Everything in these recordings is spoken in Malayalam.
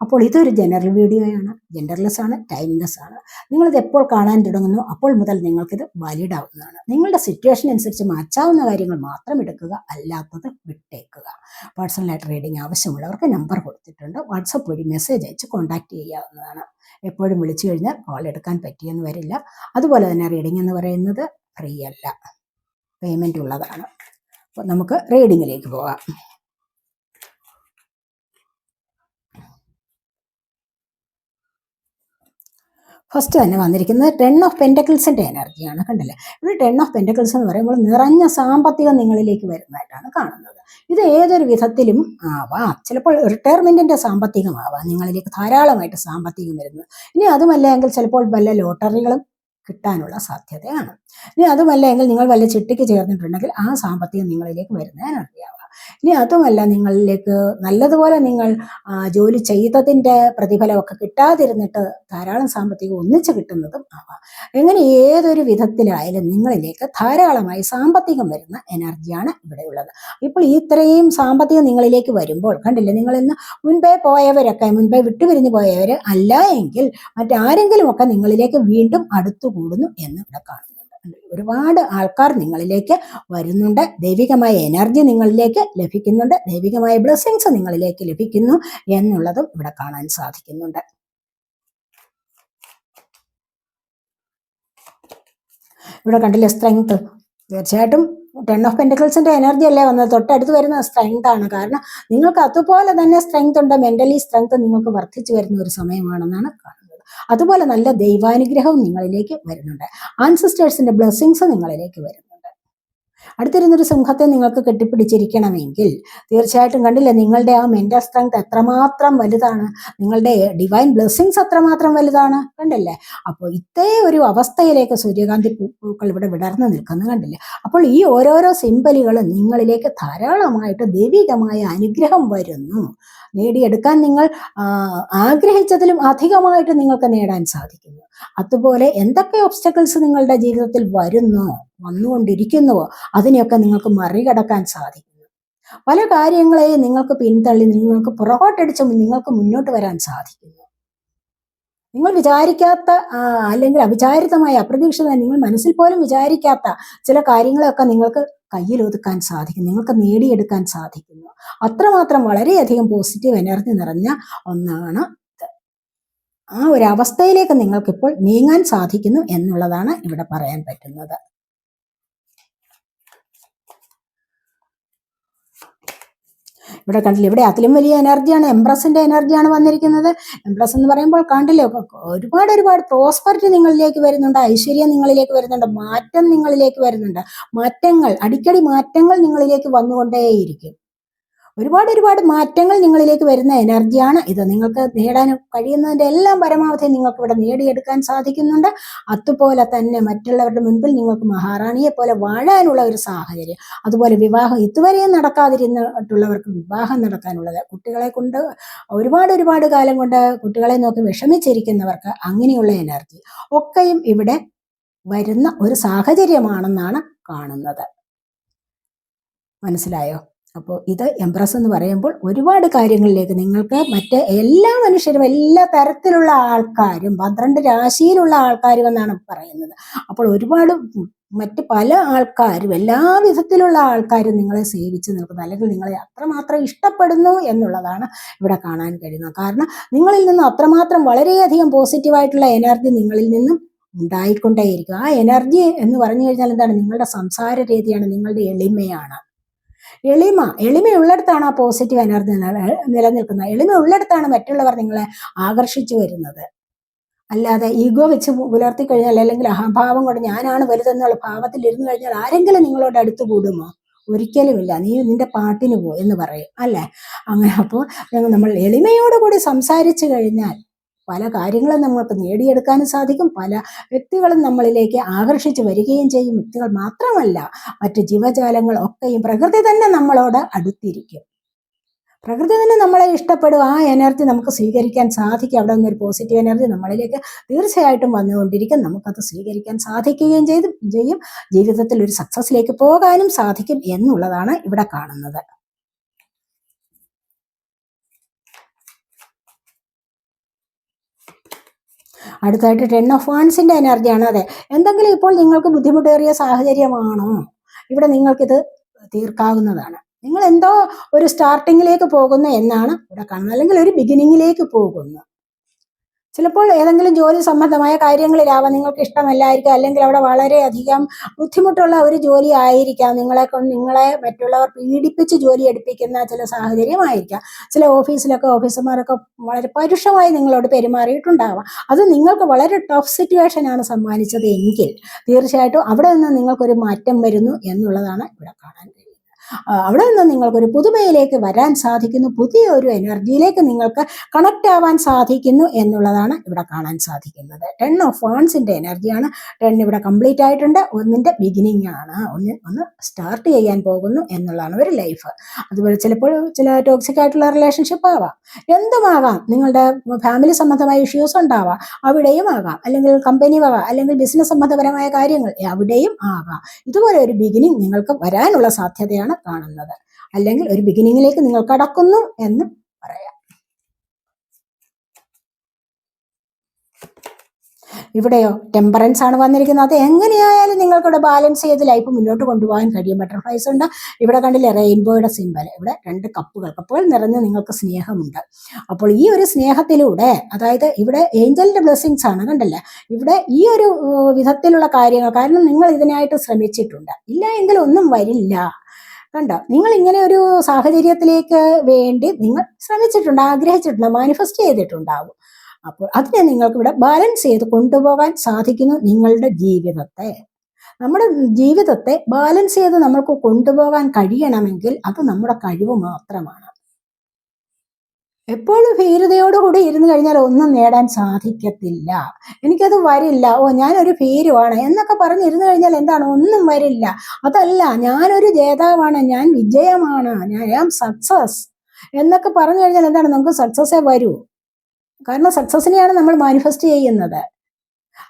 അപ്പോൾ ഇതൊരു ജനറൽ വീഡിയോയാണ് ജെൻഡർലെസ് ആണ് ടൈംലെസ് ആണ്. നിങ്ങളിത് എപ്പോൾ കാണാൻ തുടങ്ങുന്നു അപ്പോൾ മുതൽ നിങ്ങൾക്കിത് വാലിഡ് ആവുന്നതാണ്. നിങ്ങളുടെ സിറ്റുവേഷൻ അനുസരിച്ച് മാറ്റാവുന്ന കാര്യങ്ങൾ മാത്രം എടുക്കുക അല്ലാത്തത് വിട്ടേക്കുക. പേഴ്സണലായിട്ട് റീഡിംഗ് ആവശ്യമുള്ളവർക്ക് നമ്പർ കൊടുത്തിട്ടുണ്ട്. വാട്സപ്പ് വഴി മെസ്സേജ് അയച്ച് കോൺടാക്ട് ചെയ്യാവുന്നതാണ്. എപ്പോഴും വിളിച്ചു കഴിഞ്ഞാൽ കോൾ എടുക്കാൻ പറ്റിയെന്ന് വരില്ല. അതുപോലെ തന്നെ റീഡിംഗ് എന്ന് പറയുന്നത് ഫ്രീ അല്ല. പേയ്മെന്റ് ഉള്ളതാണ്. അപ്പോൾ നമുക്ക് റീഡിങ്ങിലേക്ക് പോകാം. ഫസ്റ്റ് തന്നെ വന്നിരിക്കുന്നത് ടെൻ ഓഫ് പെന്റക്കിൾസിന്റെ എനർജിയാണ് കണ്ടില്ലേ? ഇവിടെ ടെൻ ഓഫ് പെന്റക്കിൾസ് എന്ന് പറയുമ്പോൾ നിറഞ്ഞ സാമ്പത്തികം നിങ്ങളിലേക്ക് വരുന്നതായിട്ടാണ് കാണുന്നത്. ഇത് ഏതൊരു വിധത്തിലും ആവാം. ചിലപ്പോൾ റിട്ടയർമെന്റിന്റെ സാമ്പത്തികമാവാം നിങ്ങളിലേക്ക് ധാരാളമായിട്ട് സാമ്പത്തികം വരുന്നത്. ഇനി അതുമല്ല എങ്കിൽ ചിലപ്പോൾ വല്ല ലോട്ടറികളും കിട്ടാനുള്ള സാധ്യതയാണ്. ഇനി അതുമല്ല എങ്കിൽ നിങ്ങൾ വല്ല ചിട്ടിക്ക് ചേർന്നിട്ടുണ്ടെങ്കിൽ ആ സാമ്പത്തികം നിങ്ങളിലേക്ക് വരുന്ന എനർജിയാവാം ഇനി അതുമല്ല നിങ്ങളിലേക്ക് നല്ലതുപോലെ നിങ്ങൾ ജോലി ചെയ്തതിന്റെ പ്രതിഫലമൊക്കെ കിട്ടാതിരുന്നിട്ട് ധാരാളം സാമ്പത്തികം ഒന്നിച്ച് കിട്ടുന്നതും ആവാം. എങ്ങനെ ഏതൊരു വിധത്തിലായാലും നിങ്ങളിലേക്ക് ധാരാളമായി സാമ്പത്തികം വരുന്ന എനർജിയാണ് ഇവിടെയുള്ളത്. ഇപ്പോൾ ഇത്രയും സാമ്പത്തികം നിങ്ങളിലേക്ക് വരുമ്പോൾ കണ്ടില്ലേ നിങ്ങൾ ഇന്ന് മുൻപേ പോയവരൊക്കെ മുൻപേ വിട്ടുപിരിഞ്ഞു പോയവർ അല്ല എങ്കിൽ മറ്റാരെങ്കിലുമൊക്കെ നിങ്ങളിലേക്ക് വീണ്ടും അടുത്തുകൂടുന്നു എന്ന് ഇവിടെ കാണുന്നുണ്ട് ഒരുപാട് ആൾക്കാർ നിങ്ങളിലേക്ക് വരുന്നുണ്ട്. ദൈവികമായ എനർജി നിങ്ങളിലേക്ക് ലഭിക്കുന്നുണ്ട്. ദൈവികമായ ബ്ലെസ്സിങ്സ് നിങ്ങളിലേക്ക് ലഭിക്കുന്നു എന്നുള്ളതും ഇവിടെ കാണാൻ സാധിക്കുന്നുണ്ട്. ഇവിടെ കണ്ടില്ലേ സ്ട്രെങ്ത് തീർച്ചയായിട്ടും ടെൻ ഓഫ് പെന്റിക്കിൾസിന്റെ എനർജി അല്ലേ വന്നത്? തൊട്ടടുത്ത് വരുന്ന സ്ട്രെങ്ത് ആണ്. കാരണം നിങ്ങൾക്ക് അതുപോലെ തന്നെ സ്ട്രെങ്ത് ഉണ്ട്. മെന്റലി സ്ട്രെങ്ത് നിങ്ങൾക്ക് വർദ്ധിച്ചു വരുന്ന ഒരു സമയമാണെന്നാണ് കാണുന്നത്. അതുപോലെ നല്ല ദൈവാനുഗ്രഹവും നിങ്ങളിലേക്ക് വരുന്നുണ്ട്. ആൻസിസ്റ്റേഴ്സിന്റെ ബ്ലെസ്സിങ്സ് നിങ്ങളിലേക്ക് വരുന്നുണ്ട് അടുത്തിരുന്നൊരു സിംഹത്തെ നിങ്ങൾക്ക് കെട്ടിപ്പിടിച്ചിരിക്കണമെങ്കിൽ തീർച്ചയായിട്ടും കണ്ടില്ലേ നിങ്ങളുടെ ആ മെന്റൽ സ്ട്രെങ്ത് എത്രമാത്രം വലുതാണ്? നിങ്ങളുടെ ഡിവൈൻ ബ്ലെസ്സിങ്സ് എത്രമാത്രം വലുതാണ്? കണ്ടില്ലേ? അപ്പോൾ ഇത്തേ ഒരു അവസ്ഥയിലേക്ക് സൂര്യകാന്തി പൂക്കൾ ഇവിടെ വിടർന്നു നിൽക്കുന്നു കണ്ടില്ലേ? അപ്പോൾ ഈ ഓരോരോ സിമ്പലുകളും നിങ്ങളിലേക്ക് ധാരാളമായിട്ട് ദൈവികമായ അനുഗ്രഹം വരുന്നു. നേടിയെടുക്കാൻ നിങ്ങൾ ആഗ്രഹിച്ചതിലും അധികമായിട്ട് നിങ്ങൾക്ക് നേടാൻ സാധിക്കുന്നു. അതുപോലെ എന്തൊക്കെ ഒബ്സ്റ്റക്കിൾസ് നിങ്ങളുടെ ജീവിതത്തിൽ വരുന്നോ? വന്നുകൊണ്ടിരിക്കുന്നുവോ? അതിനെയൊക്കെ നിങ്ങൾക്ക് മറികടക്കാൻ സാധിക്കുന്നു. പല കാര്യങ്ങളെയും നിങ്ങൾക്ക് പിന്തള്ളി നിങ്ങൾക്ക് പുറകോട്ടടിച്ച് നിങ്ങൾക്ക് മുന്നോട്ട് വരാൻ സാധിക്കുന്നു. നിങ്ങൾ വിചാരിക്കാത്ത അല്ലെങ്കിൽ അവിചാരിതമായ അപ്രതീക്ഷിത നിങ്ങൾ മനസ്സിൽ പോലും വിചാരിക്കാത്ത ചില കാര്യങ്ങളെയൊക്കെ നിങ്ങൾക്ക് കയ്യിൽ ഒതുക്കാൻ സാധിക്കും നിങ്ങൾക്ക് നേടിയെടുക്കാൻ സാധിക്കുന്നു. അത്രമാത്രം വളരെയധികം പോസിറ്റീവ് എനർജി നിറഞ്ഞ ഒന്നാണ് ആ ഒരു അവസ്ഥയിലേക്ക് നിങ്ങൾക്കിപ്പോൾ നീങ്ങാൻ സാധിക്കുന്നു എന്നുള്ളതാണ് ഇവിടെ പറയാൻ പറ്റുന്നത്. ഇവിടെ കണ്ടില്ല? ഇവിടെ അതിലും വലിയ എനർജിയാണ് എംപ്രസിന്റെ എനർജിയാണ് വന്നിരിക്കുന്നത്. എംപ്രസ് എന്ന് പറയുമ്പോൾ കണ്ടില്ലേ ഒരുപാട് ഒരുപാട് പ്രോസ്പെറിറ്റി നിങ്ങളിലേക്ക് വരുന്നുണ്ട് ഐശ്വര്യം നിങ്ങളിലേക്ക് വരുന്നുണ്ട് മാറ്റം നിങ്ങളിലേക്ക് വരുന്നുണ്ട്. മാറ്റങ്ങൾ അടിക്കടി മാറ്റങ്ങൾ നിങ്ങളിലേക്ക് വന്നുകൊണ്ടേയിരിക്കും. ഒരുപാട് ഒരുപാട് മാറ്റങ്ങൾ നിങ്ങളിലേക്ക് വരുന്ന എനർജിയാണ് ഇത്. നിങ്ങൾക്ക് നേടാൻ കഴിയുന്നതിന്റെ എല്ലാം പരമാവധി നിങ്ങൾക്ക് ഇവിടെ നേടിയെടുക്കാൻ സാധിക്കുന്നുണ്ട്. അതുപോലെ തന്നെ മറ്റുള്ളവരുടെ മുൻപിൽ നിങ്ങൾക്ക് മഹാറാണിയെ പോലെ വാഴാനുള്ള ഒരു സാഹചര്യം. അതുപോലെ വിവാഹം ഇതുവരെയും നടക്കാതിരുന്നിട്ടുള്ളവർക്ക് വിവാഹം നടക്കാനുള്ളത്. കുട്ടികളെ കൊണ്ട് ഒരുപാട് ഒരുപാട് കാലം കൊണ്ട് കുട്ടികളെ നോക്കി വിഷമിച്ചിരിക്കുന്നവർക്ക് അങ്ങനെയുള്ള എനർജി ഒക്കെയും ഇവിടെ വരുന്ന ഒരു സാഹചര്യമാണെന്നാണ് കാണുന്നത്. മനസ്സിലായോ? അപ്പോൾ ഇത് എംപ്രസ് എന്ന് പറയുമ്പോൾ ഒരുപാട് കാര്യങ്ങളിലേക്ക് നിങ്ങൾക്ക് മറ്റ് എല്ലാ മനുഷ്യരും എല്ലാ തരത്തിലുള്ള ആൾക്കാരും പന്ത്രണ്ട് രാശിയിലുള്ള ആൾക്കാരും എന്നാണ് പറയുന്നത്. അപ്പോൾ ഒരുപാട് മറ്റ് പല ആൾക്കാരും എല്ലാ വിധത്തിലുള്ള ആൾക്കാരും നിങ്ങളെ സേവിച്ച് നിൽക്കുന്നു അല്ലെങ്കിൽ നിങ്ങളെ അത്രമാത്രം ഇഷ്ടപ്പെടുന്നു എന്നുള്ളതാണ് ഇവിടെ കാണാൻ കഴിയുന്നത്. കാരണം നിങ്ങളിൽ നിന്ന് അത്രമാത്രം വളരെയധികം പോസിറ്റീവായിട്ടുള്ള എനർജി നിങ്ങളിൽ നിന്നും ഉണ്ടായിക്കൊണ്ടേയിരിക്കും. ആ എനർജി എന്ന് പറഞ്ഞു കഴിഞ്ഞാൽ എന്താണ്? നിങ്ങളുടെ സംസാര രീതിയാണ് നിങ്ങളുടെ എളിമയാണ്. എളിമ എളിമയുള്ളിടത്താണ് ആ പോസിറ്റീവ് എനർജി നിലനിൽക്കുന്നത്. എളിമ ഉള്ളിടത്താണ് മറ്റുള്ളവർ നിങ്ങളെ ആകർഷിച്ചു വരുന്നത്. അല്ലാതെ ഈഗോ വെച്ച് പുലർത്തി കഴിഞ്ഞാൽ അല്ലെങ്കിൽ അഹംഭാവം കൊണ്ട് ഞാനാണ് വലുതെന്നുള്ള ഭാവത്തിൽ ഇരുന്നു കഴിഞ്ഞാൽ ആരെങ്കിലും നിങ്ങളോട് അടുത്ത് കൂടുമോ? ഒരിക്കലുമില്ല. നീ നിന്റെ പാട്ടിന് പോ എന്ന് പറയും. അല്ലേ? അങ്ങനെ അപ്പോൾ നമ്മൾ എളിമയോടുകൂടി സംസാരിച്ചു കഴിഞ്ഞാൽ പല കാര്യങ്ങളും നമുക്ക് നേടിയെടുക്കാനും സാധിക്കും. പല വ്യക്തികളും നമ്മളിലേക്ക് ആകർഷിച്ച് വരികയും ചെയ്യും. വ്യക്തികൾ മാത്രമല്ല മറ്റ് ജീവജാലങ്ങൾ ഒക്കെയും പ്രകൃതി തന്നെ നമ്മളോട് അടുത്തിരിക്കും. പ്രകൃതി തന്നെ നമ്മളെ ഇഷ്ടപ്പെടും. ആ എനർജി നമുക്ക് സ്വീകരിക്കാൻ സാധിക്കും. അവിടെ നിന്നൊരു പോസിറ്റീവ് എനർജി നമ്മളിലേക്ക് തീർച്ചയായിട്ടും വന്നുകൊണ്ടിരിക്കും. നമുക്കത് സ്വീകരിക്കാൻ സാധിക്കുകയും ചെയ്തു ചെയ്യും. ജീവിതത്തിൽ ഒരു സക്സസ്സിലേക്ക് പോകാനും സാധിക്കും എന്നുള്ളതാണ് ഇവിടെ കാണുന്നത്. അടുത്തായിട്ട് ടെൻ ഓഫ് വാൻസിന്റെ എനർജിയാണ് അതെ. എന്തെങ്കിലും ഇപ്പോൾ നിങ്ങൾക്ക് ബുദ്ധിമുട്ടേറിയ സാഹചര്യമാണോ? ഇവിടെ നിങ്ങൾക്കിത് തീർക്കാവുന്നതാണ്. നിങ്ങൾ എന്തോ ഒരു സ്റ്റാർട്ടിങ്ങിലേക്ക് പോകുന്നു എന്നാണ് ഇവിടെ കാണുന്നത്. അല്ലെങ്കിൽ ഒരു ബിഗിനിങ്ങിലേക്ക് പോകുന്നു. ചിലപ്പോൾ ഏതെങ്കിലും ജോലി സംബന്ധമായ കാര്യങ്ങളിലാവാം നിങ്ങൾക്ക് ഇഷ്ടമല്ലായിരിക്കാം അല്ലെങ്കിൽ അവിടെ വളരെയധികം ബുദ്ധിമുട്ടുള്ള ഒരു ജോലി ആയിരിക്കാം. നിങ്ങളെ കൊണ്ട് നിങ്ങളെ മറ്റുള്ളവർ പീഡിപ്പിച്ച് ജോലി എടുപ്പിക്കുന്ന ചില സാഹചര്യമായിരിക്കാം. ചില ഓഫീസിലൊക്കെ ഓഫീസർമാരൊക്കെ വളരെ പരുഷമായി നിങ്ങളോട് പെരുമാറിയിട്ടുണ്ടാവാം. അത് നിങ്ങൾക്ക് വളരെ ടഫ് സിറ്റുവേഷൻ ആണ് സമ്മാനിച്ചത് എങ്കിൽ തീർച്ചയായിട്ടും അവിടെ നിന്ന് നിങ്ങൾക്കൊരു മാറ്റം വരുന്നു എന്നുള്ളതാണ് ഇവിടെ കാണാൻ കഴിയുന്നത്. അവിടെ നിന്ന് നിങ്ങൾക്കൊരു പുതുമയിലേക്ക് വരാൻ സാധിക്കുന്നു. പുതിയ ഒരു എനർജിയിലേക്ക് നിങ്ങൾക്ക് കണക്ട് ആവാൻ സാധിക്കുന്നു എന്നുള്ളതാണ് ഇവിടെ കാണാൻ സാധിക്കുന്നത്. ടെൻ ഓഫ് വാൺസിന്റെ എനർജിയാണ് ടെൻ ഇവിടെ കംപ്ലീറ്റ് ആയിട്ടുണ്ട്. ഒന്നിന്റെ ബിഗിനിങ് ആണ്. ഒന്ന് ഒന്ന് സ്റ്റാർട്ട് ചെയ്യാൻ പോകുന്നു എന്നുള്ളതാണ് ഒരു ലൈഫ് അതുപോലെ ചിലപ്പോൾ ചില ടോക്സിക് ആയിട്ടുള്ള റിലേഷൻഷിപ്പ് ആവാം. എന്തുമാകാം നിങ്ങളുടെ ഫാമിലി സംബന്ധമായ ഇഷ്യൂസ് ഉണ്ടാവാം. അവിടെയും ആകാം. അല്ലെങ്കിൽ കമ്പനി ആകാം അല്ലെങ്കിൽ ബിസിനസ് സംബന്ധപരമായ കാര്യങ്ങൾ അവിടെയും ആകാം. ഇതുപോലെ ഒരു ബിഗിനിങ് നിങ്ങൾക്ക് വരാനുള്ള സാധ്യതയാണ് കാണുന്നത്. അല്ലെങ്കിൽ ഒരു ബിഗിനിങ്ങിലേക്ക് നിങ്ങൾ കടക്കുന്നു എന്ന് പറയാം. ഇവിടെയോ? ടെമ്പറൻസ് ആണ് വന്നിരിക്കുന്നത്. അത് എങ്ങനെയായാലും നിങ്ങൾക്കിവിടെ ബാലൻസ് ചെയ്ത് ലൈഫ് മുന്നോട്ട് കൊണ്ടുപോകാൻ കഴിയും. ബട്ടർഫ്ലൈസ് ഉണ്ട്. ഇവിടെ കണ്ടില്ലേ റെയിൻബോയുടെ സിമ്പൽ ഇവിടെ രണ്ട് കപ്പുകൾ. കപ്പുകൾ നിറഞ്ഞ് നിങ്ങൾക്ക് സ്നേഹമുണ്ട്. അപ്പോൾ ഈ ഒരു സ്നേഹത്തിലൂടെ അതായത് ഇവിടെ ഏഞ്ചലിന്റെ ബ്ലെസ്സിങ്സ് ആണ് കണ്ടല്ലേ? ഇവിടെ ഈ ഒരു വിധത്തിലുള്ള കാര്യങ്ങൾ. കാരണം നിങ്ങൾ ഇതിനായിട്ട് ശ്രമിച്ചിട്ടുണ്ട്. ഇല്ല എങ്കിൽ ഒന്നും വരില്ല. കണ്ടോ. നിങ്ങൾ ഇങ്ങനെ ഒരു സാഹചര്യത്തിലേക്ക് വേണ്ടി നിങ്ങൾ ശ്രമിച്ചിട്ടുണ്ട് ആഗ്രഹിച്ചിട്ടുണ്ട് മാനിഫെസ്റ്റ് ചെയ്തിട്ടുണ്ടാവും. അപ്പോൾ അതിനെ നിങ്ങൾക്ക് ഇവിടെ ബാലൻസ് ചെയ്ത് കൊണ്ടുപോകാൻ സാധിക്കുന്നു നിങ്ങളുടെ ജീവിതത്തെ. നമ്മുടെ ജീവിതത്തെ ബാലൻസ് ചെയ്ത് നമ്മൾക്ക് കൊണ്ടുപോകാൻ കഴിയണമെങ്കിൽ അത് നമ്മുടെ കഴിവ് മാത്രമാണ്. എപ്പോഴും ഭീരുതയോടുകൂടി ഇരുന്ന് കഴിഞ്ഞാൽ ഒന്നും നേടാൻ സാധിക്കത്തില്ല. എനിക്കത് വരില്ല. ഓ ഞാനൊരു ഭീരുവാണ് എന്നൊക്കെ പറഞ്ഞ് ഇരുന്ന് കഴിഞ്ഞാൽ എന്താണ്? ഒന്നും വരില്ല. അതല്ല ഞാനൊരു ജേതാവാണ്. ഞാൻ വിജയമാണ്. ഞാൻ ആം സക്സസ് എന്നൊക്കെ പറഞ്ഞു കഴിഞ്ഞാൽ എന്താണ്? നമുക്ക് സക്സസ്സേ വരൂ. കാരണം സക്സസിനെയാണ് നമ്മൾ മാനിഫെസ്റ്റ് ചെയ്യുന്നത്.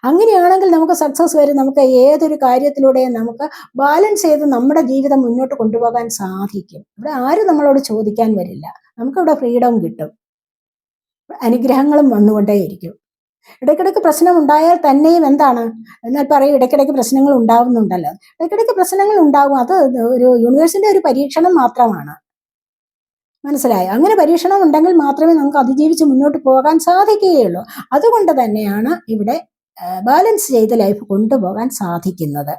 അങ്ങനെയാണെങ്കിൽ നമുക്ക് സക്സസ് വരും. നമുക്ക് ഏതൊരു കാര്യത്തിലൂടെയും നമുക്ക് ബാലൻസ് ചെയ്ത് നമ്മുടെ ജീവിതം മുന്നോട്ട് കൊണ്ടുപോകാൻ സാധിക്കും. ഇവിടെ ആരും നമ്മളോട് ചോദിക്കാൻ വരില്ല. നമുക്കിവിടെ ഫ്രീഡം കിട്ടും. അനുഗ്രഹങ്ങളും വന്നുകൊണ്ടേയിരിക്കും. ഇടയ്ക്കിടയ്ക്ക് പ്രശ്നം ഉണ്ടായാൽ തന്നെയും എന്താണ്? എന്നാൽ പറയും ഇടയ്ക്കിടയ്ക്ക് പ്രശ്നങ്ങൾ ഉണ്ടാവുന്നുണ്ടല്ലോ. ഇടയ്ക്കിടയ്ക്ക് പ്രശ്നങ്ങൾ ഉണ്ടാകും അത് ഒരു യൂണിവേഴ്സിന്റെ ഒരു പരീക്ഷണം മാത്രമാണ്. മനസ്സിലായോ? അങ്ങനെ പരീക്ഷണം ഉണ്ടെങ്കിൽ മാത്രമേ നമുക്ക് അതിജീവിച്ച് മുന്നോട്ട് പോകാൻ സാധിക്കുകയുള്ളൂ. അതുകൊണ്ട് തന്നെയാണ് ഇവിടെ ബാലൻസ് ചെയ്ത ലൈഫ് കൊണ്ടുപോകാൻ സാധിക്കുന്നത്.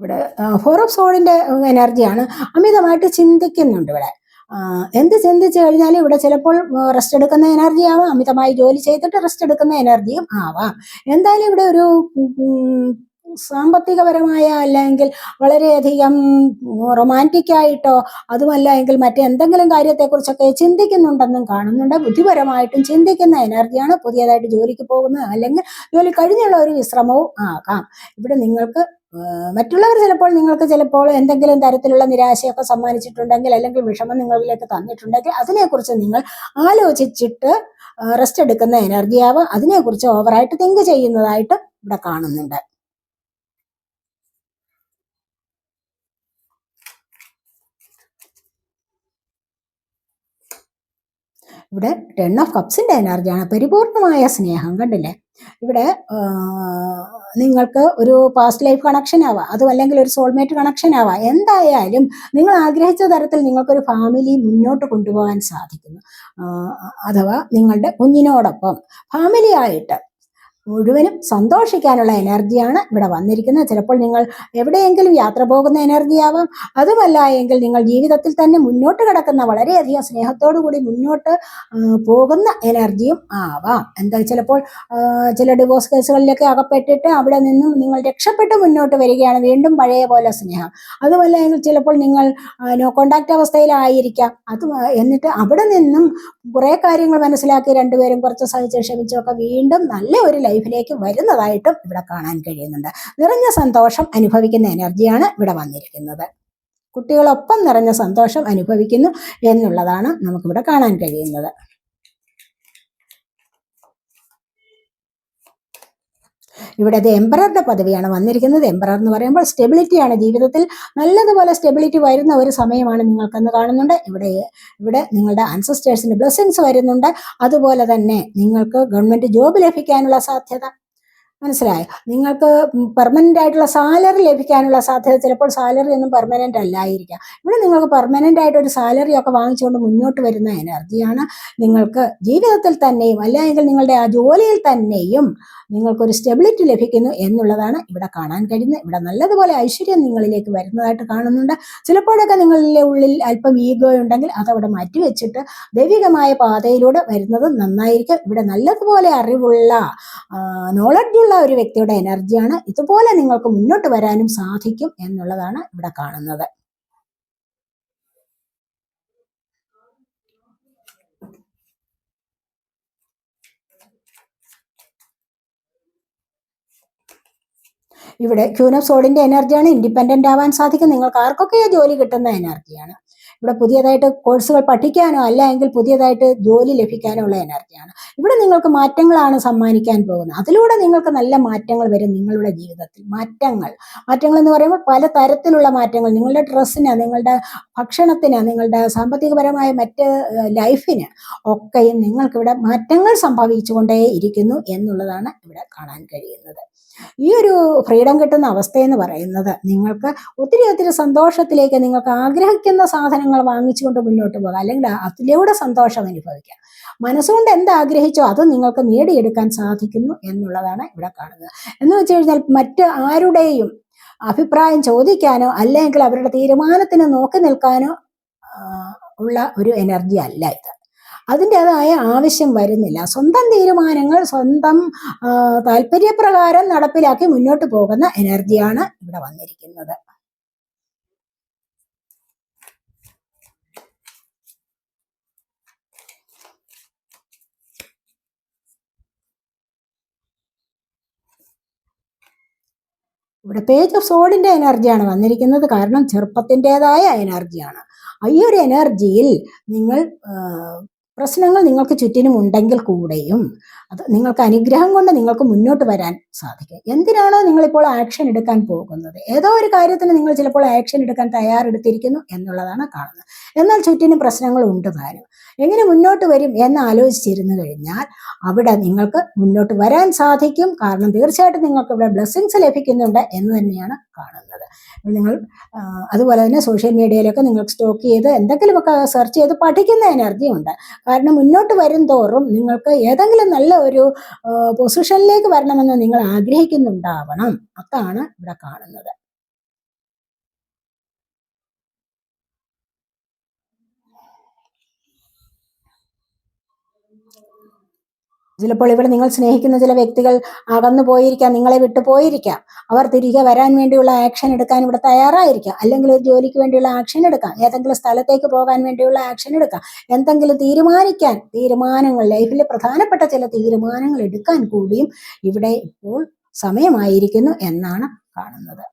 ഇവിടെ ഫോർ ഓഫ് സോളിന്റെ എനർജിയാണ് അമിതമായിട്ട് ചിന്തിക്കുന്നുണ്ട് ഇവിടെ. എന്ത് ചിന്തിച്ചു കഴിഞ്ഞാലും ഇവിടെ ചിലപ്പോൾ റെസ്റ്റ് എടുക്കുന്ന എനർജി ആവാം. അമിതമായി ജോലി ചെയ്തിട്ട് റെസ്റ്റ് എടുക്കുന്ന എനർജിയും ആവാം. എന്തായാലും ഇവിടെ ഒരു സാമ്പത്തികപരമായ അല്ലെങ്കിൽ വളരെയധികം റൊമാന്റിക്കായിട്ടോ അതുമല്ല എങ്കിൽ മറ്റെന്തെങ്കിലും കാര്യത്തെക്കുറിച്ചൊക്കെ ചിന്തിക്കുന്നുണ്ടെന്നും കാണുന്നുണ്ട്. ബുദ്ധിപരമായിട്ടും ചിന്തിക്കുന്ന എനർജിയാണ് പുതിയതായിട്ട് ജോലിക്ക് പോകുന്നത്. അല്ലെങ്കിൽ ജോലി കഴിഞ്ഞുള്ള ഒരു വിശ്രമവും ആകാം. ഇവിടെ നിങ്ങൾക്ക് മറ്റുള്ളവർ ചിലപ്പോൾ നിങ്ങൾക്ക് ചിലപ്പോൾ എന്തെങ്കിലും തരത്തിലുള്ള നിരാശയൊക്കെ സമ്മാനിച്ചിട്ടുണ്ടെങ്കിൽ അല്ലെങ്കിൽ വിഷമം നിങ്ങളിലേക്ക് തന്നിട്ടുണ്ടെങ്കിൽ അതിനെക്കുറിച്ച് നിങ്ങൾ ആലോചിച്ചിട്ട് റെസ്റ്റ് എടുക്കുന്ന എനർജിയാവും അതിനെക്കുറിച്ച് ഓവറായിട്ട് തിങ്ക് ചെയ്യുന്നതായിട്ട് ഇവിടെ കാണുന്നുണ്ട്. ഇവിടെ ടെൺ ഓഫ് കപ്സിന്റെ എനർജിയാണ് പരിപൂർണമായ സ്നേഹം കണ്ടില്ലേ? ഇവിടെ നിങ്ങൾക്ക് ഒരു പാസ്റ്റ് ലൈഫ് കണക്ഷൻ ആവാം. അതും അല്ലെങ്കിൽ ഒരു സോൾമേറ്റ് കണക്ഷൻ ആവാം. എന്തായാലും നിങ്ങൾ ആഗ്രഹിച്ച തരത്തിൽ നിങ്ങൾക്കൊരു ഫാമിലി മുന്നോട്ട് കൊണ്ടുപോകാൻ സാധിക്കുന്നു. അഥവാ നിങ്ങളുടെ കുഞ്ഞിനോടൊപ്പം ഫാമിലി ആയിട്ട് മുഴുവനും സന്തോഷിക്കാനുള്ള എനർജിയാണ് ഇവിടെ വന്നിരിക്കുന്നത്. ചിലപ്പോൾ നിങ്ങൾ എവിടെയെങ്കിലും യാത്ര പോകുന്ന എനർജി ആവാം. അതുമല്ല എങ്കിൽ നിങ്ങൾ ജീവിതത്തിൽ തന്നെ മുന്നോട്ട് കിടക്കുന്ന വളരെയധികം സ്നേഹത്തോടു കൂടി മുന്നോട്ട് പോകുന്ന എനർജിയും ആവാം. എന്താ ചിലപ്പോൾ ചില ഡിവോഴ്സ് കേസുകളിലൊക്കെ അകപ്പെട്ടിട്ട് അവിടെ നിന്നും നിങ്ങൾ രക്ഷപ്പെട്ട് മുന്നോട്ട് വരികയാണ് വീണ്ടും പഴയ പോലെ സ്നേഹം. അതുമല്ല എങ്കിൽ ചിലപ്പോൾ നിങ്ങൾ നോ കോണ്ടാക്ട് അവസ്ഥയിലായിരിക്കാം. അത് എന്നിട്ട് അവിടെ നിന്നും കുറേ കാര്യങ്ങൾ മനസ്സിലാക്കി രണ്ടുപേരും കുറച്ച് സഹിച്ച് ക്ഷമിച്ചൊക്കെ വീണ്ടും നല്ല ഒരു ലൈഫിലേക്ക് വരുന്നതായിട്ടും ഇവിടെ കാണാൻ കഴിയുന്നുണ്ട്. നിറഞ്ഞ സന്തോഷം അനുഭവിക്കുന്ന എനർജിയാണ് ഇവിടെ വന്നിരിക്കുന്നത്. കുട്ടികളൊപ്പം നിറഞ്ഞ സന്തോഷം അനുഭവിക്കുന്നു എന്നുള്ളതാണ് നമുക്കിവിടെ കാണാൻ കഴിയുന്നത്. ഇവിടെ അത് എംപററുടെ പദവിയാണ് വന്നിരിക്കുന്നത്. എംപറർ എന്ന് പറയുമ്പോൾ സ്റ്റെബിലിറ്റിയാണ് ജീവിതത്തിൽ. നല്ലതുപോലെ സ്റ്റെബിലിറ്റി വരുന്ന ഒരു സമയമാണ് നിങ്ങൾക്കെന്ന് കാണുന്നുണ്ട്. ഇവിടെ ഇവിടെ നിങ്ങളുടെ അൻസസ്റ്റേഴ്സിന് ബ്ലെസ്സിങ്സ് വരുന്നുണ്ട്. അതുപോലെ തന്നെ നിങ്ങൾക്ക് ഗവൺമെന്റ് ജോബ് ലഭിക്കാനുള്ള സാധ്യത. മനസ്സിലായോ? നിങ്ങൾക്ക് പെർമനന്റ് ആയിട്ടുള്ള സാലറി ലഭിക്കാനുള്ള സാധ്യത ചിലപ്പോൾ സാലറി ഒന്നും പെർമനന്റ് അല്ലായിരിക്കാം. ഇവിടെ നിങ്ങൾക്ക് പെർമനന്റ് ആയിട്ട് ഒരു സാലറി ഒക്കെ വാങ്ങിച്ചുകൊണ്ട് മുന്നോട്ട് വരുന്ന എനർജിയാണ് നിങ്ങൾക്ക് ജീവിതത്തിൽ തന്നെയും അല്ലെങ്കിൽ നിങ്ങളുടെ ആ ജോലിയിൽ തന്നെയും നിങ്ങൾക്കൊരു സ്റ്റെബിലിറ്റി ലഭിക്കുന്നു എന്നുള്ളതാണ് ഇവിടെ കാണാൻ കഴിയുന്നത്. ഇവിടെ നല്ലതുപോലെ ഐശ്വര്യം നിങ്ങളിലേക്ക് വരുന്നതായിട്ട് കാണുന്നുണ്ട്. ചിലപ്പോഴൊക്കെ നിങ്ങളിലെ ഉള്ളിൽ അല്പം ഈഗോ ഉണ്ടെങ്കിൽ അതവിടെ മാറ്റിവെച്ചിട്ട് ദൈവികമായ പാതയിലൂടെ വരുന്നത് നന്നായിരിക്കും. ഇവിടെ നല്ലതുപോലെ അറിവുള്ള നോളജുള്ള ഒരു വ്യക്തിയുടെ എനർജിയാണ് ഇതുപോലെ നിങ്ങൾക്ക് മുന്നോട്ട് വരാനും സാധിക്കും എന്നുള്ളതാണ് ഇവിടെ കാണുന്നത്. ഇവിടെ ക്യൂൻ സോളിന്റെ എനർജിയാണ് ഇൻഡിപെൻഡന്റ് ആവാൻ സാധിക്കും. നിങ്ങൾക്ക് ആർക്കൊക്കെ ജോലി കിട്ടുന്ന എനർജിയാണ് ഇവിടെ പുതിയതായിട്ട് കോഴ്സുകൾ പഠിക്കാനോ അല്ല എങ്കിൽ പുതിയതായിട്ട് ജോലി ലഭിക്കാനോ ഉള്ള എനർജിയാണ് ഇവിടെ നിങ്ങൾക്ക് മാറ്റങ്ങളാണ് സമ്മാനിക്കാൻ പോകുന്നത്. അതിലൂടെ നിങ്ങൾക്ക് നല്ല മാറ്റങ്ങൾ വരും നിങ്ങളുടെ ജീവിതത്തിൽ. മാറ്റങ്ങൾ. മാറ്റങ്ങൾ എന്ന് പറയുമ്പോൾ പല തരത്തിലുള്ള മാറ്റങ്ങൾ. നിങ്ങളുടെ ഡ്രസ്സിന് നിങ്ങളുടെ ഭക്ഷണത്തിന് നിങ്ങളുടെ സാമ്പത്തികപരമായ മറ്റ് ലൈഫിന് ഒക്കെയും നിങ്ങൾക്കിവിടെ മാറ്റങ്ങൾ സംഭവിച്ചുകൊണ്ടേ ഇരിക്കുന്നു എന്നുള്ളതാണ് ഇവിടെ കാണാൻ കഴിയുന്നത്. ഈ ഒരു ഫ്രീഡം കിട്ടുന്ന അവസ്ഥയെന്ന് പറയുന്നത് നിങ്ങൾക്ക് ഒത്തിരി ഒത്തിരി സന്തോഷത്തിലേക്ക് നിങ്ങൾക്ക് ആഗ്രഹിക്കുന്ന സാധനങ്ങൾ വാങ്ങിച്ചുകൊണ്ട് മുന്നോട്ട് പോകാം. അല്ലെങ്കിൽ അതിലൂടെ സന്തോഷം അനുഭവിക്കാം. മനസ്സുകൊണ്ട് എന്ത് ആഗ്രഹിച്ചോ അത് നിങ്ങൾക്ക് നേടിയെടുക്കാൻ സാധിക്കുന്നു എന്നുള്ളതാണ് ഇവിടെ കാണുന്നത്. എന്ന് വെച്ച് കഴിഞ്ഞാൽ മറ്റ് ആരുടെയും അഭിപ്രായം ചോദിക്കാനോ അല്ലെങ്കിൽ അവരുടെ തീരുമാനത്തിന് നോക്കി നിൽക്കാനോ ഉള്ള ഒരു എനർജി അല്ല ഇത്. അതിന്റെതായ ആവശ്യം വരുന്നില്ല. സ്വന്തം തീരുമാനങ്ങൾ സ്വന്തം താല്പര്യപ്രകാരം നടപ്പിലാക്കി മുന്നോട്ട് പോകുന്ന എനർജിയാണ് ഇവിടെ വന്നിരിക്കുന്നത്. ഇവിടെ പേജ് ഓഫ് സോഡിന്റെ എനർജിയാണ് വന്നിരിക്കുന്നത്. കാരണം ചെറുപ്പത്തിന്റെതായ എനർജിയാണ്. ഈ ഒരു എനർജിയിൽ നിങ്ങൾ പ്രശ്നങ്ങൾ നിങ്ങൾക്ക് ചുറ്റിനും ഉണ്ടെങ്കിൽ കൂടെയും അത് നിങ്ങൾക്ക് അനുഗ്രഹം കൊണ്ട് നിങ്ങൾക്ക് മുന്നോട്ട് വരാൻ സാധിക്കും. എന്തിനാണോ നിങ്ങളിപ്പോൾ ആക്ഷൻ എടുക്കാൻ പോകുന്നത്? ഏതോ ഒരു കാര്യത്തിന് നിങ്ങൾ ചിലപ്പോൾ ആക്ഷൻ എടുക്കാൻ തയ്യാറെടുത്തിരിക്കുന്നു എന്നുള്ളതാണ് കാണുന്നത്. എന്നാൽ ചുറ്റിനും പ്രശ്നങ്ങൾ ഉണ്ട് താനും. എങ്ങനെ മുന്നോട്ട് വരും എന്ന് ആലോചിച്ചിരുന്നു കഴിഞ്ഞാൽ അവിടെ നിങ്ങൾക്ക് മുന്നോട്ട് വരാൻ സാധിക്കും. കാരണം തീർച്ചയായിട്ടും നിങ്ങൾക്ക് ഇവിടെ ബ്ലെസ്സിങ്സ് ലഭിക്കുന്നുണ്ട് എന്ന് തന്നെയാണ് കാണുന്നത്. നിങ്ങൾ അതുപോലെ തന്നെ സോഷ്യൽ മീഡിയയിലൊക്കെ നിങ്ങൾക്ക് സ്റ്റോക്ക് ചെയ്ത് എന്തെങ്കിലുമൊക്കെ സെർച്ച് ചെയ്ത് പഠിക്കുന്ന എനർജി ഉണ്ട്. കാരണം മുന്നോട്ട് വരും തോറും നിങ്ങൾക്ക് ഏതെങ്കിലും നല്ല ഒരു പൊസിഷനിലേക്ക് വരണമെന്ന് നിങ്ങൾ ആഗ്രഹിക്കുന്നുണ്ടാവണം. അതാണ് ഇവിടെ കാണുന്നത്. ചിലപ്പോൾ ഇവിടെ നിങ്ങൾ സ്നേഹിക്കുന്ന ചില വ്യക്തികൾ അകന്നു പോയിരിക്കാം നിങ്ങളെ വിട്ടു പോയിരിക്കാം. അവർ തിരികെ വരാൻ വേണ്ടിയുള്ള ആക്ഷൻ എടുക്കാൻ ഇവിടെ തയ്യാറായിരിക്കാം. അല്ലെങ്കിൽ ഒരു ജോലിക്ക് വേണ്ടിയുള്ള ആക്ഷൻ എടുക്കാം. ഏതെങ്കിലും സ്ഥലത്തേക്ക് പോകാൻ വേണ്ടിയുള്ള ആക്ഷൻ എടുക്കാം. എന്തെങ്കിലും തീരുമാനിക്കാൻ തീരുമാനങ്ങൾ ലൈഫിൽ പ്രധാനപ്പെട്ട ചില തീരുമാനങ്ങൾ എടുക്കാൻ കൂടിയും ഇവിടെ ഇപ്പോൾ സമയമായിരിക്കുന്നു എന്നാണ് കാണുന്നത് ഇവിടെ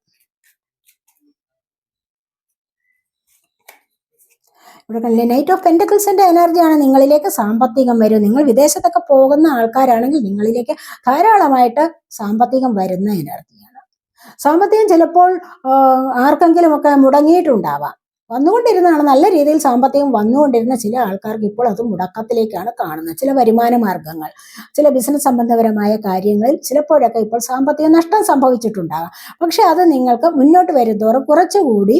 കണ്ടില്ലേ നൈറ്റ് ഓഫ് പെന്റക്കിൾസിന്റെ എനർജിയാണ് നിങ്ങളിലേക്ക് സാമ്പത്തികം വരും. നിങ്ങൾ വിദേശത്തൊക്കെ പോകുന്ന ആൾക്കാരാണെങ്കിൽ നിങ്ങളിലേക്ക് ധാരാളമായിട്ട് സാമ്പത്തികം വരുന്ന എനർജിയാണ് സാമ്പത്തികം ചിലപ്പോൾ ആർക്കെങ്കിലുമൊക്കെ മുടങ്ങിയിട്ടുണ്ടാവാം. വന്നുകൊണ്ടിരുന്നതാണ് നല്ല രീതിയിൽ സാമ്പത്തികം വന്നുകൊണ്ടിരുന്ന ചില ആൾക്കാർക്ക് ഇപ്പോൾ അത് മുടക്കത്തിലേക്കാണ് കാണുന്നത്. ചില വരുമാന മാർഗങ്ങൾ ചില ബിസിനസ് സംബന്ധപരമായ കാര്യങ്ങളിൽ ചിലപ്പോഴൊക്കെ ഇപ്പോൾ സാമ്പത്തിക നഷ്ടം സംഭവിച്ചിട്ടുണ്ടാകാം. പക്ഷെ അത് നിങ്ങൾക്ക് മുന്നോട്ട് വരുന്നതോറും കുറച്ചുകൂടി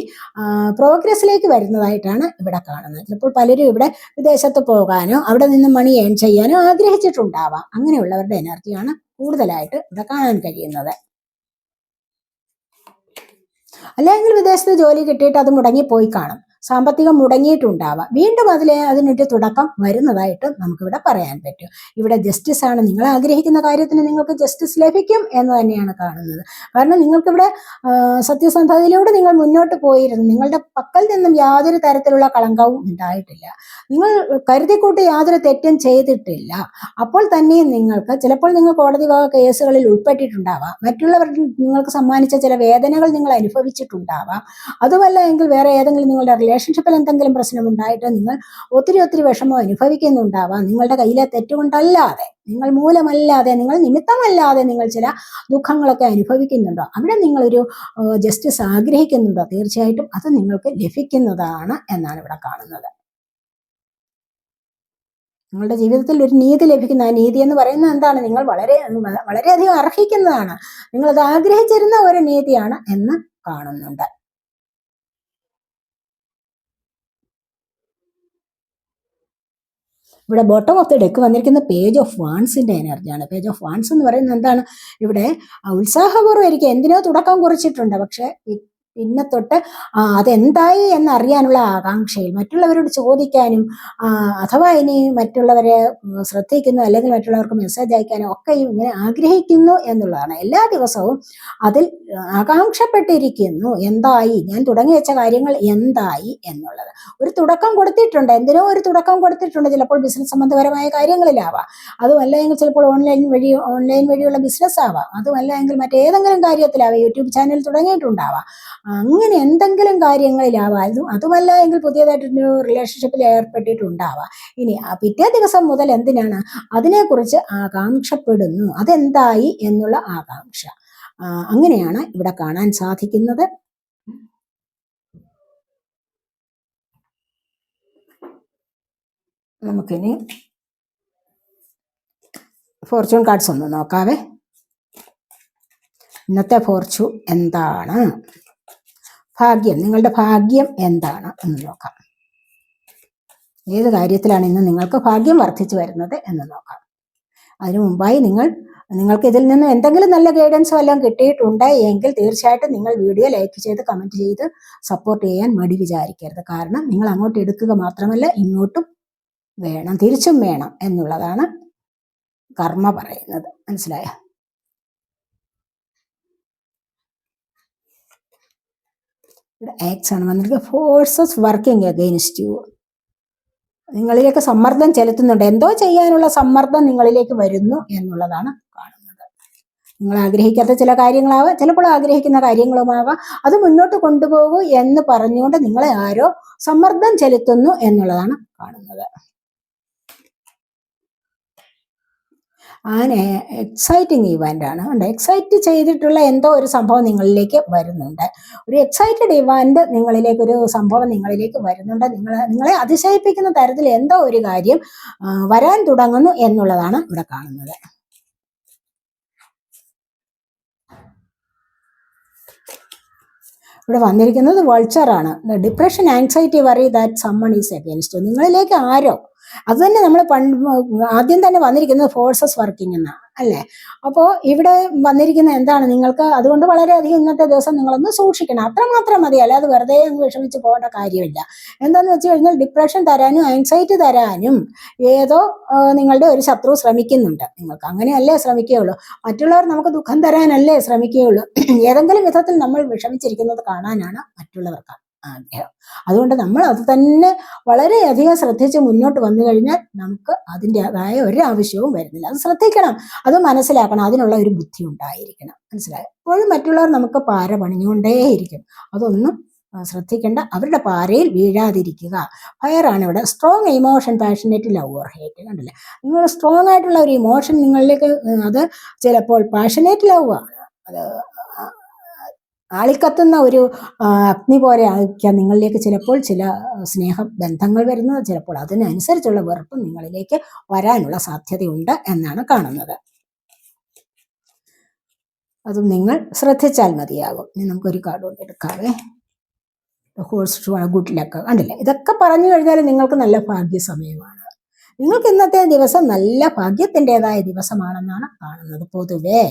പ്രോഗ്രസ്സിലേക്ക് വരുന്നതായിട്ടാണ് ഇവിടെ കാണുന്നത്. ചിലപ്പോൾ പലരും ഇവിടെ വിദേശത്ത് പോകാനോ അവിടെ നിന്ന് മണി ഏൺ ചെയ്യാനോ ആഗ്രഹിച്ചിട്ടുണ്ടാവാം. അങ്ങനെയുള്ളവരുടെ എനർജിയാണ് കൂടുതലായിട്ട് ഇവിടെ കാണാൻ കഴിയുന്നത്. അല്ലെങ്കിൽ വിദേശത്ത് ജോലി കിട്ടിയിട്ട് അത് മുടങ്ങിപ്പോയി കാണും. സാമ്പത്തികം മുടങ്ങിയിട്ടുണ്ടാവാം. വീണ്ടും അതിലെ അതിനൊരു തുടക്കം വരുന്നതായിട്ട് നമുക്കിവിടെ പറയാൻ പറ്റും. ഇവിടെ ജസ്റ്റിസ് ആണ്. നിങ്ങൾ ആഗ്രഹിക്കുന്ന കാര്യത്തിന് നിങ്ങൾക്ക് ജസ്റ്റിസ് ലഭിക്കും എന്ന് തന്നെയാണ് കാണുന്നത്. കാരണം നിങ്ങൾക്കിവിടെ സത്യസന്ധതയിലൂടെ നിങ്ങൾ മുന്നോട്ട് പോയിരുന്നു. നിങ്ങളുടെ പക്കൽ നിന്നും യാതൊരു തരത്തിലുള്ള കളങ്കവും ഉണ്ടായിട്ടില്ല. നിങ്ങൾ കരുതിക്കൂട്ടി യാതൊരു തെറ്റും ചെയ്തിട്ടില്ല. അപ്പോൾ തന്നെയും നിങ്ങൾക്ക് ചിലപ്പോൾ നിങ്ങൾ കോടതി വക കേസുകളിൽ ഉൾപ്പെട്ടിട്ടുണ്ടാവാം. മറ്റുള്ളവർ നിങ്ങൾക്ക് സമ്മാനിച്ച ചില വേദനകൾ നിങ്ങൾ അനുഭവിച്ചിട്ടുണ്ടാവാം. അതുമല്ല എങ്കിൽ വേറെ ഏതെങ്കിലും നിങ്ങളുടെ റിലേഷൻഷിപ്പിൽ എന്തെങ്കിലും പ്രശ്നം ഉണ്ടായിട്ട് നിങ്ങൾ ഒത്തിരി ഒത്തിരി വിഷമം അനുഭവിക്കുന്നുണ്ടാവാം. നിങ്ങളുടെ കയ്യിലെ തെറ്റുകൊണ്ടല്ലാതെ നിങ്ങൾ മൂലമല്ലാതെ നിങ്ങൾ നിമിത്തമല്ലാതെ നിങ്ങൾ ചില ദുഃഖങ്ങളൊക്കെ അനുഭവിക്കുന്നുണ്ടോ? അവിടെ നിങ്ങളൊരു ജസ്റ്റിസ് ആഗ്രഹിക്കുന്നുണ്ടോ? തീർച്ചയായിട്ടും അത് നിങ്ങൾക്ക് ലഭിക്കുന്നതാണ് എന്നാണ് ഇവിടെ കാണുന്നത്. നിങ്ങളുടെ ജീവിതത്തിൽ ഒരു നീതി ലഭിക്കുന്ന ആ നീതി എന്ന് പറയുന്നത് എന്താണ്? നിങ്ങൾ വളരെ വളരെയധികം അർഹിക്കുന്നതാണ്. നിങ്ങൾ അത് ആഗ്രഹിച്ചിരുന്ന ഒരു നീതിയാണ് എന്ന് കാണുന്നുണ്ട്. ഇവിടെ ബോട്ടം ഓഫ് ദി ഡെക്ക് വന്നിരിക്കുന്ന പേജ് ഓഫ് വാൺസിന്റെ എനർജിയാണ് പേജ് ഓഫ് വാൺസ് എന്ന് പറയുന്നത് എന്താണ്? ഇവിടെ ഉത്സാഹപൂർവമായിരിക്കും എന്തിനോ തുടക്കം കുറിച്ചിട്ടുണ്ട്. പക്ഷേ പിന്നെ തൊട്ട് അതെന്തായി എന്നറിയാനുള്ള ആകാംക്ഷയിൽ മറ്റുള്ളവരോട് ചോദിക്കാനും അഥവാ ഇനി മറ്റുള്ളവരെ ശ്രദ്ധിക്കുന്നു അല്ലെങ്കിൽ മറ്റുള്ളവർക്ക് മെസ്സേജ് അയക്കാനും ഒക്കെ ഇങ്ങനെ ആഗ്രഹിക്കുന്നു എന്നുള്ളതാണ്. എല്ലാ ദിവസവും അതിൽ ആകാംക്ഷപ്പെട്ടിരിക്കുന്നു എന്തായി ഞാൻ തുടങ്ങി വെച്ച കാര്യങ്ങൾ എന്തായി എന്നുള്ളത്. ഒരു തുടക്കം കൊടുത്തിട്ടുണ്ട് എന്തിനോ ഒരു തുടക്കം കൊടുത്തിട്ടുണ്ട്. ചിലപ്പോൾ ബിസിനസ് സംബന്ധപരമായ കാര്യങ്ങളിലാവാം. അതുമല്ല എങ്കിൽ ചിലപ്പോൾ ഓൺലൈൻ വഴി ഓൺലൈൻ വഴിയുള്ള ബിസിനസ് ആവാം. അതുമല്ല എങ്കിൽ മറ്റേതെങ്കിലും കാര്യത്തിലാവാം. YouTube channel തുടങ്ങിയിട്ടുണ്ടാവാം. അങ്ങനെ എന്തെങ്കിലും കാര്യങ്ങളിലാവായിരുന്നു. അതും അതുമല്ല എങ്കിൽ പുതിയതായിട്ടൊരു റിലേഷൻഷിപ്പിൽ ഏർപ്പെട്ടിട്ടുണ്ടാവാം. ഇനി ആ പിറ്റേ ദിവസം മുതൽ എന്തിനാണ് അതിനെക്കുറിച്ച് ആകാംക്ഷപ്പെടുന്നു അതെന്തായി എന്നുള്ള ആകാംക്ഷ. അങ്ങനെയാണ് ഇവിടെ കാണാൻ സാധിക്കുന്നത്. നമുക്കിനി ഫോർച്യൂൺ കാർഡ്സ് ഒന്ന് നോക്കാവേ. ഇന്നത്തെ ഫോർച്യൂൺ എന്താണ്? ഭാഗ്യം. നിങ്ങളുടെ ഭാഗ്യം എന്താണ് എന്ന് നോക്കാം. ഏത് കാര്യത്തിലാണ് ഇന്ന് നിങ്ങൾക്ക് ഭാഗ്യം വർദ്ധിച്ചു വരുന്നത് എന്ന് നോക്കാം. അതിനു മുമ്പായി നിങ്ങൾ നിങ്ങൾക്ക് ഇതിൽ നിന്ന് എന്തെങ്കിലും നല്ല ഗൈഡൻസോ എല്ലാം കിട്ടിയിട്ടുണ്ട് എങ്കിൽ തീർച്ചയായിട്ടും നിങ്ങൾ വീഡിയോ ലൈക്ക് ചെയ്ത് കമന്റ് ചെയ്ത് സപ്പോർട്ട് ചെയ്യാൻ മടി വിചാരിക്കരുത്. കാരണം നിങ്ങൾ അങ്ങോട്ട് എടുക്കുക മാത്രമല്ല ഇങ്ങോട്ടും വേണം തിരിച്ചും വേണം എന്നുള്ളതാണ് കർമ്മ പറയുന്നത്. മനസ്സിലായോ? ഇവിടെ ആക്സ് ആണ്. വന്നിരിക്കുന്നത് ഫോഴ്സസ് വർക്കിംഗ് അഗെയിൻസ്റ്റ് യു നിങ്ങളിലേക്ക് സമ്മർദ്ദം ചെലുത്തുന്നുണ്ട്. എന്തോ ചെയ്യാനുള്ള സമ്മർദ്ദം നിങ്ങളിലേക്ക് വരുന്നു എന്നുള്ളതാണ് കാണുന്നത്. നിങ്ങൾ ആഗ്രഹിക്കാത്ത ചില കാര്യങ്ങളാവാം ചിലപ്പോൾ ആഗ്രഹിക്കുന്ന കാര്യങ്ങളുമാവാം. അത് മുന്നോട്ട് കൊണ്ടുപോകൂ എന്ന് പറഞ്ഞുകൊണ്ട് നിങ്ങളെ ആരോ സമ്മർദ്ദം ചെലുത്തുന്നു എന്നുള്ളതാണ് കാണുന്നത്. ആൻ എക്സൈറ്റിംഗ് ഇവന്റ് ആണ്. ഉണ്ട് എക്സൈറ്റ് ചെയ്തിട്ടുള്ള എന്തോ ഒരു സംഭവം നിങ്ങളിലേക്ക് വരുന്നുണ്ട്. ഒരു എക്സൈറ്റഡ് ഇവന്റ് നിങ്ങളിലേക്ക് ഒരു സംഭവം നിങ്ങളിലേക്ക് വരുന്നുണ്ട്. നിങ്ങൾ നിങ്ങളെ അതിശയിപ്പിക്കുന്ന തരത്തിൽ എന്തോ ഒരു കാര്യം വരാൻ തുടങ്ങുന്നു എന്നുള്ളതാണ് ഇവിടെ കാണുന്നത്. ഇവിടെ വന്നിരിക്കുന്നത് വൾച്ചറാണ് depression anxiety worry that someone is against നിങ്ങളിലേക്ക് ആരോ അത് തന്നെ നമ്മൾ പണ്ട് ആദ്യം തന്നെ വന്നിരിക്കുന്നത് ഫോഴ്സസ് വർക്കിംഗ് എന്നാണ് അല്ലേ? അപ്പോൾ ഇവിടെ വന്നിരിക്കുന്ന എന്താണ്? നിങ്ങൾക്ക് അതുകൊണ്ട് വളരെയധികം ഇന്നത്തെ ദിവസം നിങ്ങളൊന്ന് സൂക്ഷിക്കണം. അത്രമാത്രം മതി. അല്ലാതെ വെറുതെ അങ്ങ് വിഷമിച്ച് പോകേണ്ട കാര്യമില്ല. എന്താണെന്ന് വെച്ച് കഴിഞ്ഞാൽ ഡിപ്രഷൻ തരാനും ആങ്സൈറ്റി തരാനും ഏതോ നിങ്ങളുടെ ഒരു ശത്രു ശ്രമിക്കുന്നുണ്ട്. നിങ്ങൾക്ക് അങ്ങനെയല്ലേ ശ്രമിക്കുകയുള്ളൂ. മറ്റുള്ളവർ നമുക്ക് ദുഃഖം തരാനല്ലേ ശ്രമിക്കുകയുള്ളൂ. ഏതെങ്കിലും വിധത്തിൽ നമ്മൾ വിഷമിച്ചിരിക്കുന്നത് കാണാനാണ് മറ്റുള്ളവർക്ക്. ആഗ്രഹം. അതുകൊണ്ട് നമ്മൾ അത് തന്നെ വളരെയധികം ശ്രദ്ധിച്ച് മുന്നോട്ട് വന്നു കഴിഞ്ഞാൽ നമുക്ക് അതിന്റെതായ ഒരു ആവശ്യവും വരുന്നില്ല. അത് ശ്രദ്ധിക്കണം. അത് മനസ്സിലാക്കണം. അതിനുള്ള ഒരു ബുദ്ധി ഉണ്ടായിരിക്കണം. മനസ്സിലായോ? എപ്പോഴും മറ്റുള്ളവർ നമുക്ക് പാര പണിഞ്ഞുകൊണ്ടേയിരിക്കും. അതൊന്നും ശ്രദ്ധിക്കേണ്ട. അവരുടെ പാരയിൽ വീഴാതിരിക്കുക. ഫയറാണ് ഇവിടെ. Strong emotion passionate love or hate കണ്ടില്ലേ? നിങ്ങൾ സ്ട്രോങ് ആയിട്ടുള്ള ഒരു ഇമോഷൻ നിങ്ങളിലേക്ക് അത് ചിലപ്പോൾ പാഷനേറ്റ് ലവ് ആണ്. അത് ആളിക്കത്തുന്ന ഒരു അഗ്നി പോലെ ആയിരിക്കാം നിങ്ങളിലേക്ക് ചിലപ്പോൾ ചില സ്നേഹ ബന്ധങ്ങൾ വരുന്നത്. ചിലപ്പോൾ അതിനനുസരിച്ചുള്ള വെറുപ്പ് നിങ്ങളിലേക്ക് വരാനുള്ള സാധ്യതയുണ്ട് എന്നാണ് കാണുന്നത്. അതും നിങ്ങൾ ശ്രദ്ധിച്ചാൽ മതിയാകും. ഇനി നമുക്കൊരു കാർഡ് കൊണ്ട് എടുക്കാവേ. ഹോഴ്സ് ഗുഡ് ലക്ക് കണ്ടില്ലേ? ഇതൊക്കെ പറഞ്ഞു കഴിഞ്ഞാൽ നിങ്ങൾക്ക് നല്ല ഭാഗ്യ സമയമാണ് നിങ്ങൾക്ക് ഇന്നത്തെ ദിവസം നല്ല ഭാഗ്യത്തിന്റെതായ ദിവസമാണെന്നാണ് കാണുന്നത് പൊതുവേ.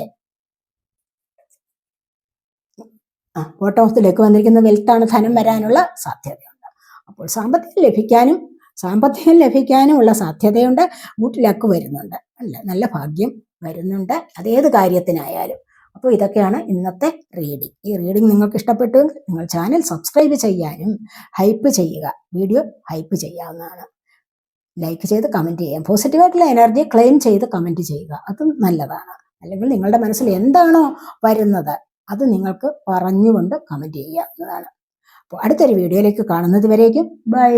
ആ ബോട്ടം ഓഫ് ദിലേക്ക് വന്നിരിക്കുന്ന വെൽത്താണ് ധനം വരാനുള്ള സാധ്യതയുണ്ട്. അപ്പോൾ സാമ്പത്തികം ലഭിക്കാനും സാമ്പത്തികം ലഭിക്കാനും ഉള്ള സാധ്യതയുണ്ട് ഗുഡ് ലക്ക് വരുന്നുണ്ട്. അല്ല നല്ല ഭാഗ്യം വരുന്നുണ്ട് അതേത് കാര്യത്തിനായാലും. അപ്പോൾ ഇതൊക്കെയാണ് ഇന്നത്തെ റീഡിംഗ് ഈ റീഡിംഗ് നിങ്ങൾക്ക് ഇഷ്ടപ്പെട്ടുവെങ്കിൽ നിങ്ങൾ ചാനൽ സബ്സ്ക്രൈബ് ചെയ്യാനും ഹൈപ്പ് ചെയ്യുക. വീഡിയോ ഹൈപ്പ് ചെയ്യാവുന്നതാണ്. ലൈക്ക് ചെയ്ത് കമന്റ് ചെയ്യാം. പോസിറ്റീവായിട്ടുള്ള എനർജി ക്ലെയിം ചെയ്ത് കമന്റ് ചെയ്യുക. അതും നല്ലതാണ്. അല്ലെങ്കിൽ നിങ്ങളുടെ മനസ്സിൽ എന്താണോ വരുന്നത് അത് നിങ്ങൾക്ക് പറഞ്ഞുകൊണ്ട് കമന്റ് ചെയ്യാവുന്നതാണ്. അപ്പോൾ അടുത്തൊരു വീഡിയോയിലേക്ക് കാണുന്നത് വരേക്കും. ബൈ